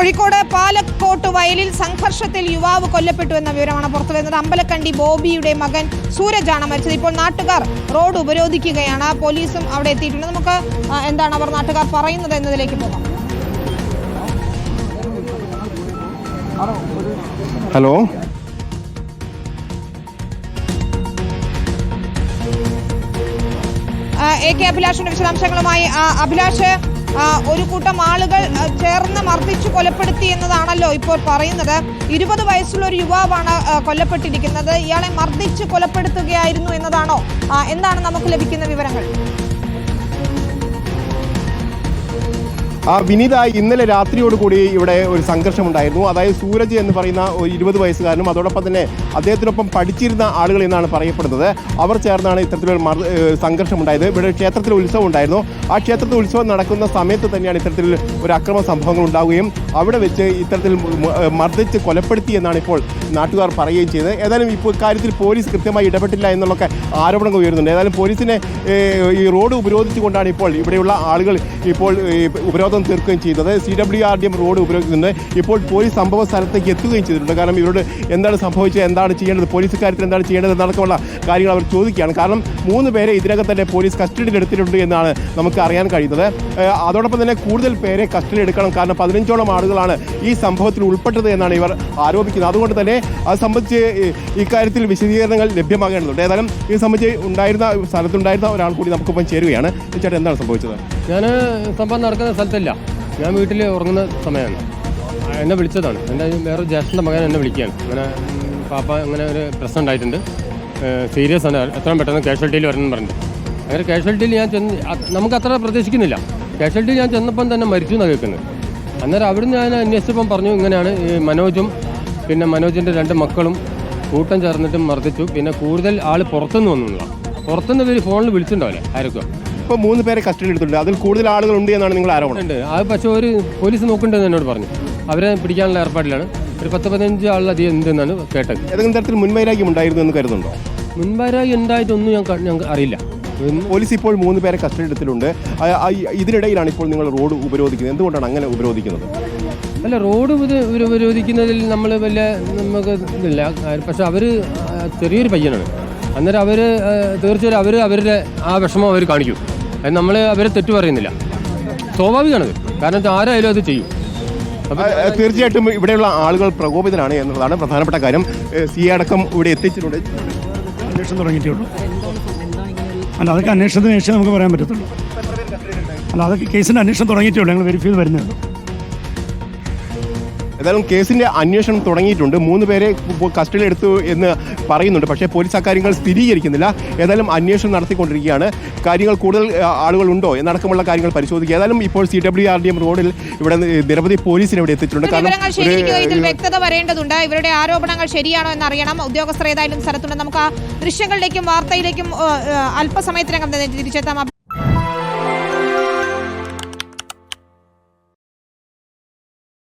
കോഴിക്കോട് പാലക്കോട്ട് വയലിൽ സംഘർഷത്തിൽ യുവാവ് കൊല്ലപ്പെട്ടു എന്ന വിവരമാണ് പുറത്തുവരുന്നത് അമ്പലക്കണ്ടി ബോബിയുടെ മകൻ സൂരജാണ് മരിച്ചത്. ഇപ്പോൾ നാട്ടുകാർ റോഡ് ഉപരോധിക്കുകയാണ്. പോലീസും അവിടെ എത്തിയിട്ടുണ്ട്. നമുക്ക് എന്താണ് അവർ നാട്ടുകാർ പറയുന്നത് എന്നതിലേക്ക് പോകാം. ഹലോ? എ കെ അഭിലാഷിന്റെ വിശദാംശങ്ങളുമായി അഭിലാഷ് ഒരു കൂട്ടം ആളുകൾ ചേർന്ന് മർദ്ദിച്ചു കൊലപ്പെടുത്തി എന്നതാണല്ലോ ഇപ്പോൾ പറയുന്നത്. ഇരുപത് വയസ്സുള്ള ഒരു യുവാവാണ് കൊല്ലപ്പെട്ടിരിക്കുന്നത്. ഇയാളെ മർദ്ദിച്ച് കൊലപ്പെടുത്തുകയായിരുന്നു എന്നതാണോ? എന്താണ് നമുക്ക് ലഭിക്കുന്ന വിവരങ്ങൾ? ആ വിനീത ഇന്നലെ രാത്രിയോടുകൂടി ഇവിടെ ഒരു സംഘർഷമുണ്ടായിരുന്നു. അതായത് സൂരജ് എന്ന് പറയുന്ന ഒരു ഇരുപത് വയസ്സുകാരനും അതോടൊപ്പം തന്നെ അദ്ദേഹത്തിനൊപ്പം പഠിച്ചിരുന്ന ആളുകൾ എന്നാണ് പറയപ്പെടുന്നത്. അവർ ചേർന്നാണ് ഇത്തരത്തിലൊരു സംഘർഷമുണ്ടായത്. ഇവിടെ ക്ഷേത്രത്തിൽ ഉത്സവം ഉണ്ടായിരുന്നു. ആ ക്ഷേത്രത്തിൽ ഉത്സവം നടക്കുന്ന സമയത്ത് തന്നെയാണ് ഇത്തരത്തിൽ ഒരു അക്രമ സംഭവങ്ങൾ ഉണ്ടാവുകയും അവിടെ വെച്ച് ഇത്തരത്തിൽ മർദ്ദിച്ച് കൊലപ്പെടുത്തി എന്നാണ് ഇപ്പോൾ നാട്ടുകാർ പറയുകയും ചെയ്തത്. ഏതായാലും ഇപ്പോൾ കാര്യത്തിൽ പോലീസ് കൃത്യമായി ഇടപെട്ടില്ല എന്നുള്ളൊക്കെ ആരോപണങ്ങൾ ഉയരുന്നുണ്ട്. ഏതായാലും പോലീസിനെ ഈ റോഡ് ഉപരോധിച്ചുകൊണ്ടാണ് ഇപ്പോൾ ഇവിടെയുള്ള ആളുകൾ ഇപ്പോൾ ഈ ഉപരോധം തീർക്കുകയും ചെയ്തത് C W R D M road ഉപയോഗിക്കുന്നത് ഇപ്പോൾ പോലീസ് സംഭവ സ്ഥലത്തേക്ക് എത്തുകയും ചെയ്തിട്ടുണ്ട്. കാരണം ഇവരോട് എന്താണ് സംഭവിച്ചത് എന്താണ് ചെയ്യേണ്ടത് പോലീസ് കാര്യത്തിൽ എന്താണ് ചെയ്യേണ്ടത് എന്നടക്കമുള്ള കാര്യങ്ങൾ അവർ ചോദിക്കുകയാണ്. കാരണം മൂന്ന് പേരെ ഇതിനകം തന്നെ പോലീസ് കസ്റ്റഡിയിൽ എടുത്തിട്ടുണ്ട് എന്നാണ് നമുക്ക് അറിയാൻ കഴിയുന്നത്. അതോടൊപ്പം തന്നെ കൂടുതൽ പേരെ കസ്റ്റഡി എടുക്കണം. കാരണം പതിനഞ്ചോളം ആളുകളാണ് ഈ സംഭവത്തിൽ ഉൾപ്പെട്ടത് എന്നാണ് ഇവർ ആരോപിക്കുന്നത്. അതുകൊണ്ട് തന്നെ അത് സംബന്ധിച്ച് ഇക്കാര്യത്തിൽ വിശദീകരണങ്ങൾ ലഭ്യമാകേണ്ടതുണ്ട്. ഏതായാലും ഇത് സംബന്ധിച്ച് ഉണ്ടായിരുന്ന സ്ഥലത്തുണ്ടായിരുന്ന ഒരാൾ കൂടി നമുക്കിപ്പം ചേരുകയാണ്. ചേട്ടാ എന്താണ് സംഭവിച്ചത്? ഞാൻ സംഭവം നടക്കുന്ന സ്ഥലത്തല്ല. ഞാൻ വീട്ടിൽ ഉറങ്ങുന്ന സമയമാണ് എന്നെ വിളിച്ചതാണ്. എന്റെ വേറെ ജ്യേഷ്ഠന്റെ മകൻ എന്നെ വിളിക്കുകയാണ്. അങ്ങനെ പാപ്പ അങ്ങനെ ഒരു പ്രശ്നം ഉണ്ടായിട്ടുണ്ട്. സീരിയസ് ആണ്. എത്രയും പെട്ടെന്ന് കാഷ്വാലിറ്റിയിൽ വരണം പറഞ്ഞു അങ്ങനെ കാഷ്വാലിറ്റിയിൽ ഞാൻ ചെന്ന് നമുക്ക് അത്ര പ്രതീക്ഷിക്കുന്നില്ല. കാഷ്വാലിറ്റിയിൽ ഞാൻ ചെന്നപ്പം തന്നെ മരിച്ചു എന്നാണ് കേൾക്കുന്നത്. അന്നേരം അവിടുന്ന് ഞാൻ അന്വേഷിച്ചപ്പം പറഞ്ഞു ഇങ്ങനെയാണ് ഈ മനോജും പിന്നെ മനോജിന്റെ രണ്ട് മക്കളും കൂട്ടം ചേർന്നിട്ട് മർദ്ദിച്ചു. പിന്നെ കൂടുതൽ ആൾ പുറത്തുനിന്ന് വന്നു പുറത്തുനിന്ന് ഇവർ ഫോണിൽ വിളിച്ചിട്ടുണ്ടാവില്ലേ? ആരൊക്കെ ഇപ്പോൾ മൂന്ന് പേരെ കസ്റ്റഡി എടുത്തിട്ടുണ്ട്. അതിൽ കൂടുതൽ ആളുകൾ ഉണ്ട് എന്നാണ് നിങ്ങൾ ആരോപണം? ഉണ്ട്. അത് പക്ഷെ ഒരു പോലീസ് നോക്കുന്നുണ്ടെന്ന് എന്നോട് പറഞ്ഞു. അവരെ പിടിക്കാനുള്ള ഏർപ്പാടിലാണ്. ഒരു പത്ത് പതിനഞ്ച് ആളിലധികം ഉണ്ടെന്നാണ് കേട്ടത്. ഏതെങ്കിലും തരത്തിൽ മുൻവൈരാഗ്യം ഉണ്ടായിരുന്നു എന്ന് കരുതുന്നുണ്ടോ? മുൻവൈരാഗ്യം ഉണ്ടായിട്ടൊന്നും ഞാൻ ഞങ്ങൾക്ക് അറിയില്ല. പോലീസ് ഇപ്പോൾ മൂന്ന് പേരെ കസ്റ്റഡി എടുത്തിട്ടുണ്ട്. ഇതിനിടയിലാണ് ഇപ്പോൾ നിങ്ങൾ റോഡ് ഉപരോധിക്കുന്നത്. എന്തുകൊണ്ടാണ് അങ്ങനെ ഉപരോധിക്കുന്നത്? അല്ല റോഡ് ഉപര- ഉപര- ഉപരോധിക്കുന്നതിൽ നമ്മൾ വലിയ നമുക്ക് ഇതില്ല. പക്ഷെ അവർ ചെറിയൊരു പയ്യനാണ്. അന്നേരം അവർ തീർച്ചയായും അവർ അവരുടെ ആ വിഷമം അവർ കാണിക്കും. നമ്മൾ അവരെ തെറ്റു പറയുന്നില്ല. സ്വാഭാവികമാണത് കാരണം ആരായാലും അത് ചെയ്യും. തീർച്ചയായിട്ടും ഇവിടെയുള്ള ആളുകൾ പ്രകോപിതരാണ് എന്നുള്ളതാണ് പ്രധാനപ്പെട്ട കാര്യം. സി അടക്കം ഇവിടെ എത്തിച്ചിട്ടുണ്ട്. അന്വേഷണം അല്ല അതൊക്കെ അന്വേഷണത്തിന് ശേഷം നമുക്ക് പറയാൻ പറ്റത്തുള്ളൂ. അല്ല അതൊക്കെ കേസിന്റെ അന്വേഷണം തുടങ്ങിയിട്ടുള്ളൂ ഞങ്ങൾ വെരിഫൈ ചെയ്ത് വരുന്നേ ഉള്ളൂ ഏതായാലും കേസിന്റെ അന്വേഷണം തുടങ്ങിയിട്ടുണ്ട്. മൂന്ന് പേരെ കസ്റ്റഡിയിൽ എടുത്തു എന്ന് പറയുന്നുണ്ട്. പക്ഷേ പോലീസ് അക്കാര്യങ്ങൾ സ്ഥിരീകരിക്കുന്നില്ല. ഏതായാലും അന്വേഷണം നടത്തിക്കൊണ്ടിരിക്കുകയാണ്. കാര്യങ്ങൾ കൂടുതൽ ആളുകൾ ആളുകളുണ്ടോ എന്നടക്കമുള്ള കാര്യങ്ങൾ പരിശോധിക്കുക. ഏതായാലും ഇപ്പോൾ C W R D M റോഡിൽ ഇവിടെ നിരവധി പോലീസിനെ ഇവിടെ എത്തിച്ചിട്ടുണ്ട് കാരണം ഇതിൽ വ്യക്തത വരേണ്ടതുണ്ട്. ഇവരുടെ ആരോപണങ്ങൾ ശരിയാണോ എന്ന് അറിയണം ഉദ്യോഗസ്ഥർ ഏതായാലും സ്ഥലത്തുണ്ട്. നമുക്ക് ആ ദൃശ്യങ്ങളിലേക്കും വാർത്തയിലേക്കും അല്പസമയത്തിനകം തന്നെ തിരിച്ചെത്താം.